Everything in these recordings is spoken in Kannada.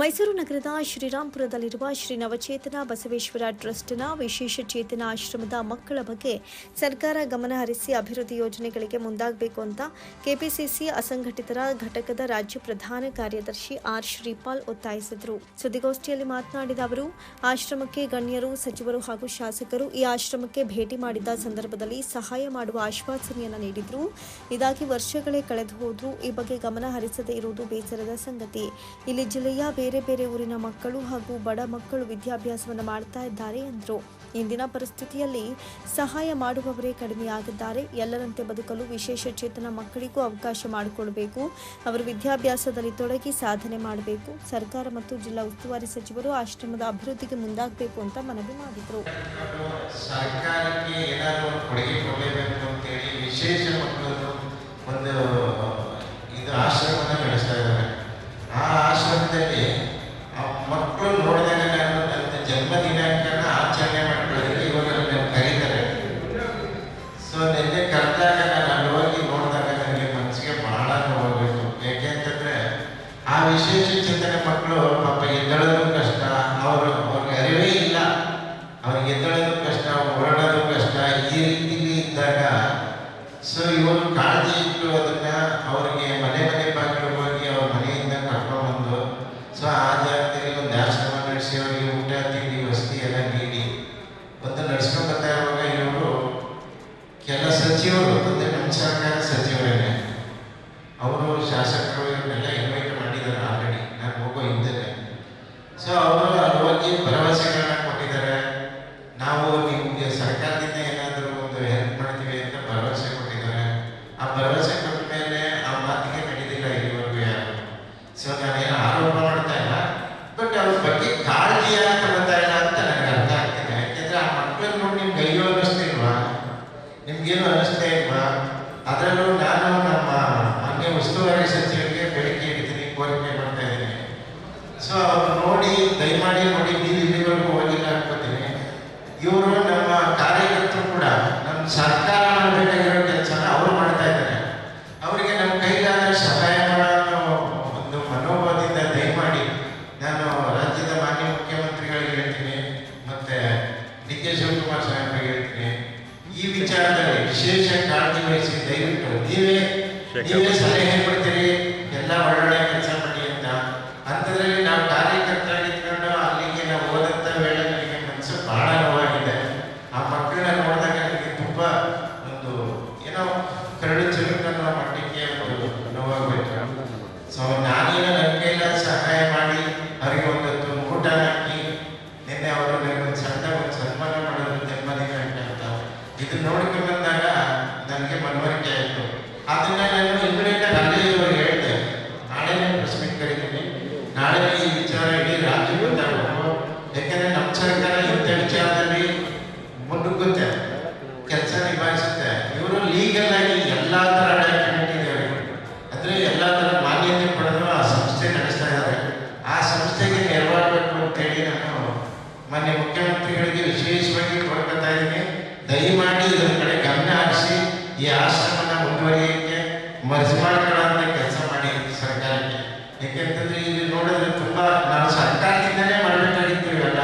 ಮೈಸೂರು ನಗರದ ಶ್ರೀರಾಂಪುರದಲ್ಲಿರುವ ಶ್ರೀ ನವಚೇತನ ಬಸವೇಶ್ವರ ಟ್ರಸ್ಟ್ನ ವಿಶೇಷ ಚೇತನ ಆಶ್ರಮದ ಮಕ್ಕಳ ಬಗ್ಗೆ ಸರ್ಕಾರ ಗಮನ ಹರಿಸಿ ಅಭಿವೃದ್ಧಿ ಯೋಜನೆಗಳಿಗೆ ಮುಂದಾಗಬೇಕು ಅಂತ ಕೆಪಿಸಿಸಿ ಅಸಂಘಟಿತರ ಘಟಕದ ರಾಜ್ಯ ಪ್ರಧಾನ ಕಾರ್ಯದರ್ಶಿ ಆರ್ ಶ್ರೀಪಾಲ್ ಒತ್ತಾಯಿಸಿದರು. ಸುದ್ದಿಗೋಷ್ಠಿಯಲ್ಲಿ ಮಾತನಾಡಿದ ಅವರು, ಆಶ್ರಮಕ್ಕೆ ಗಣ್ಯರು, ಸಚಿವರು ಹಾಗೂ ಶಾಸಕರು ಈ ಆಶ್ರಮಕ್ಕೆ ಭೇಟಿ ಮಾಡಿದ್ದ ಸಂದರ್ಭದಲ್ಲಿ ಸಹಾಯ ಮಾಡುವ ಆಶ್ವಾಸನೆಯನ್ನು ನೀಡಿದ್ರು. ಇದಾಗಿ ವರ್ಷಗಳೇ ಕಳೆದು ಹೋದ್ರು ಈ ಬಗ್ಗೆ ಗಮನ ಹರಿಸದೇ ಇರುವುದು ಬೇಸರದ ಸಂಗತಿ. ಇಲ್ಲಿ ಜಿಲ್ಲೆಯ ಬೇರೆ ಬೇರೆ ಊರಿನ ಮಕ್ಕಳು ಹಾಗೂ ಬಡ ಮಕ್ಕಳು ವಿದ್ಯಾಭ್ಯಾಸವನ್ನು ಮಾಡ್ತಾ ಇದ್ದಾರೆ ಎಂದರು. ಇಂದಿನ ಪರಿಸ್ಥಿತಿಯಲ್ಲಿ ಸಹಾಯ ಮಾಡುವವರೇ ಕಡಿಮೆಯಾಗಿದ್ದಾರೆ. ಎಲ್ಲರಂತೆ ಬದುಕಲು ವಿಶೇಷ ಚೇತನ ಮಕ್ಕಳಿಗೂ ಅವಕಾಶ ಮಾಡಿಕೊಡಬೇಕು. ಅವರು ವಿದ್ಯಾಭ್ಯಾಸದಲ್ಲಿ ತೊಡಗಿ ಸಾಧನೆ ಮಾಡಬೇಕು. ಸರ್ಕಾರ ಮತ್ತು ಜಿಲ್ಲಾ ಉಸ್ತುವಾರಿ ಸಚಿವರು ಆಶ್ರಮದ ಅಭಿವೃದ್ಧಿಗೆ ಮುಂದಾಗಬೇಕು ಅಂತ ಮನವಿ ಮಾಡಿದರು ಸರ್ಕಾರಕ್ಕೆ ಏನಾದರೂ ಒಂದು ಕೊಡುಗೆ ಕೊಡಲೇಬೇಕು ಅಂತೇಳಿ ವಿಶೇಷ ಮಕ್ಕಳನ್ನು ಒಂದು ಇದು ಆಶ್ರಮನ ನಡೆಸ್ತಾ ಇದ್ದಾರೆ ಆ ಆಶ್ರಮದಲ್ಲಿ ಆ ಮಕ್ಕಳು ನೋಡಿದಾಗ ನಾನು ನನ್ನ ಜನ್ಮ ದಿನಾಂಕನ ಆಚರಣೆ ಮಾಡ್ಕೊಳ್ಳೋದಕ್ಕೆ ಇವಾಗ ನನ್ನ ಕರೀತಾರೆ ಸೊ ನಿನ್ನೆ ಕರೆದಾಗ ನಾನು ಅಲ್ಲಿ ಹೋಗಿ ನೋಡಿದಾಗ ನನಗೆ ಮನಸ್ಸಿಗೆ ಬಹಳ ನೋವಾಗಬೇಕು ಯಾಕೆಂತಂದ್ರೆ ಆ ವಿಶೇಷ ಚೇತನ ಮಕ್ಕಳು ಪಾಪ ಎದ್ದಳೋದು ಕಷ್ಟ, ಅವರು ಅವ್ರಿಗೆ ಅರಿವೇ ಇಲ್ಲ. ಅವ್ರಿಗೆ ಎದ್ದೇಳೋದು ಕಷ್ಟ ಓಡಾಡೋದು ಕಷ್ಟ, ಈ ರೀತಿಲಿ ಇದ್ದಾಗ ಸೊ ಇವರು ಕಾಳಜಿ ಇಟ್ಟು ಅದನ್ನ ಅವರಿಗೆ ಮನೆ ಮನೆ ಬಾಗಿಲು ಹೋಗಿ ಅವ್ರ ಮನೆಯಿಂದ ಕರ್ಕೊಂಡ್ಬಂದು ಸೊ ಆ ಜಾಗದಲ್ಲಿ ಒಂದು ಆಶ್ರಮ ನಡೆಸಿ ಅವರಿಗೆ ಊಟ ತಿಂಡಿ ವಸತಿ ಎಲ್ಲ ನೀಡಿ ಒಂದು ನಡ್ಸ್ಕೊಂಡು ಬರ್ತಾ ಇರುವಾಗ ಇವರು ಕೆಲ ಸಚಿವರು ಅಂದ್ರೆ ನಮ್ಮ ಸರ್ಕಾರ ಸಚಿವರೇನೆ ಅವರು ಶಾಸಕರು ಇವನ್ನೆಲ್ಲ ಇನ್ವೈಟ್ ಮಾಡಿದ್ದಾರೆ ಆಲ್ರೆಡಿ ನಾನು ಹೋಗೋ ಹಿಂದೆ ಸೊ ಅವರು ಅಲ್ಲಿ ಹೋಗಿ ಭರವಸೆಗಳನ್ನ ಕೊಟ್ಟಿದ್ದಾರೆ ನಾವು ನಿಮಗೆ ಸರ್ಕಾರದಿಂದ ಏನಾದರೂ ಒಂದು ಹೆಲ್ಪ್ ಮಾಡ್ತೀವಿ ಅಂತ ಭರವಸೆ ಕೊಟ್ಟಿದ್ದಾರೆ ಆ ಭರವಸೆ ಕೊಟ್ಟ ಮೇಲೆ ಆ ಮಾತಿಗೆ ನಡೆದಿಲ್ಲ ಇಲ್ಲಿವರೆಗೂ ಯಾರು ಸೊ ನಾನೇನು ಆರೋಪ ಮಾಡ್ತಾ ಇಲ್ಲ ಬಟ್ ಅವ್ರ ಬಗ್ಗೆ ಕಾಳಜಿ ಯಾಕೆ ತಗೋತಾ ಇಲ್ಲ ಅಂತ ನನಗೆ ಅರ್ಥ ಆಗ್ತಿದೆ ಯಾಕೆಂದ್ರೆ ಆ ಮಕ್ಕಳನ್ನ ನೋಡಿ ನಿಮ್ಗೆ ಅಯ್ಯೋ ಅನ್ನಿಸ್ತಿಲ್ವಾ ನಿಮ್ಗೇನು ಅನ್ನಿಸ್ತಾ ಇಲ್ವಾ? ಅದರಲ್ಲೂ ನಾನು ನಮ್ಮ ಮಾನ್ಯ ಉಸ್ತುವಾರಿ ಸಚಿವರಿಗೆ ಬೇಡಿಕೆ ಇಡ್ತೀನಿ ಕೋರಿಕೆ ಮಾಡ್ತಾ ಇದ್ದೀನಿ. ಸೊ ಅವ್ರು ನೋಡಿ ದಯಮಾಡಿ ನೋಡಿ ನೀವು ಇಲ್ಲಿವರೆಗೂ ಹೋಗಿಲ್ಲ ಅನ್ಕೋತೀನಿ. ಇವರು ನಮ್ಮ ಕಾರ್ಯಕರ್ತರು ಕೂಡ, ನಮ್ಮ ಸರ್ಕಾರ ಮಾಡಬೇಕಾಗಿರೋ ಕೆಲಸನ ಅವರು ಮಾಡ್ತಾ ಇದ್ದಾರೆ ಅವರಿಗೆ ನಮ್ಮ ಕೈಲಾದ ಸಹಾಯ ಮಾಡೋ ಅನ್ನೋ ಒಂದು ಮನೋಭಾವದಿಂದ ದಯಮಾಡಿ ನಾನು ರಾಜ್ಯದ ಮಾನ್ಯ ಮುಖ್ಯಮಂತ್ರಿಗಳಿಗೆ ಹೇಳ್ತೀನಿ ಮತ್ತೆ ಡಿ ಕೆ ಶಿವಕುಮಾರ್ ಸಾಹೇಬರಿಗೆ ಹೇಳ್ತೀನಿ ಈ ವಿಚಾರದಲ್ಲಿ ವಿಶೇಷ ಕಾಳಜಿ ವಹಿಸಿ ದಯವಿಟ್ಟು ನೀವೇ ನೀವೇ ಸಲಹೆ ಕೊಡ್ತೀರಿ. ಎಲ್ಲ ಒಳ್ಳೊಳ್ಳೆ ಕೆಲಸ ಇದು ಬಂದಾಗ ನನಗೆ ಮನವರಿಕೆ ಆಯಿತು. ಅದನ್ನ ನಾನು ಇಮಿಡಿಯೇಟ್ ಅಲ್ಲೇ ಇವ್ರಿಗೆ ಹೇಳಿದೆ. ನಾಳೆನೇ ಪ್ರೆಸ್ ಮೀಟ್ ಕರಿತೀನಿ. ನಾಳೆ ಈ ವಿಚಾರ ಇಡೀ ರಾಜ್ಯ ಗೊತ್ತಾಗಬೇಕು ಯಾಕಂದರೆ ನಮ್ಮ ಸರ್ಕಾರ ಇಂಥ ವಿಚಾರದಲ್ಲಿ ಮುನ್ನುಗ್ಗುತ್ತೆ, ಕೆಲಸ ನಿಭಾಯಿಸುತ್ತೆ. ಇವರು ಲೀಗಲ್ ಆಗಿ ಎಲ್ಲ ಥರ ಡಾಕ್ಯುಮೆಂಟ್ ಇದೆ ಅವರಿಗೆ ಅಂದ್ರೆ ಎಲ್ಲ ಥರ ಮಾನ್ಯತೆ ಪಡೆದು ಆ ಸಂಸ್ಥೆ ನಡೆಸ್ತಾ ಇದ್ದಾರೆ. ಆ ಸಂಸ್ಥೆಗೆ ನೆರವಾಗಬೇಕು ಅಂತೇಳಿ ನಾನು ಮಾನ್ಯ ಮುಖ್ಯಮಂತ್ರಿಗಳಿಗೆ ವಿಶೇಷವಾಗಿ ಕೋರ್ಕೊತಾ ಇದ್ದೀನಿ. ದಯಮಾಡಿ ಇದರ ಕಡೆ ಗಮನ ಹರಿಸಿ, ಈ ಆಶ್ರಮನ ಮುಂದುವರಿಯಕ್ಕೆ ಮರ್ಜಿ ಮಾಡ್ಕೊಳ್ಳೋಂಥ ಕೆಲಸ ಮಾಡಿ ಸರ್ಕಾರಕ್ಕೆ. ಯಾಕೆಂತಂದ್ರೆ ಇಲ್ಲಿ ನೋಡಿದ್ರೆ ತುಂಬಾ ನಾವು ಸರ್ಕಾರದಿಂದನೇ ಮಾಡಬೇಕಾಗಿತ್ತು ಇವೆಲ್ಲ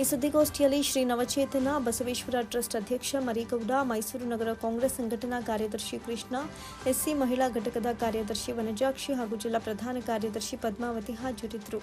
ಈ ಸುದ್ದಿಗೋಷ್ಠಿಯಲ್ಲಿ ಶ್ರೀ ನವಚೇತನ ಬಸವೇಶ್ವರ ಟ್ರಸ್ಟ್ ಅಧ್ಯಕ್ಷ ಮರಿಗೌಡ, ಮೈಸೂರು ನಗರ ಕಾಂಗ್ರೆಸ್ ಸಂಘಟನಾ ಕಾರ್ಯದರ್ಶಿ ಕೃಷ್ಣ, ಎಸ್ಸಿ ಮಹಿಳಾ ಘಟಕದ ಕಾರ್ಯದರ್ಶಿ ವನಜಾಕ್ಷಿ ಹಾಗೂ ಜಿಲ್ಲಾ ಪ್ರಧಾನ ಕಾರ್ಯದರ್ಶಿ ಪದ್ಮಾವತಿ ಹಾಜರಿದ್ದರು.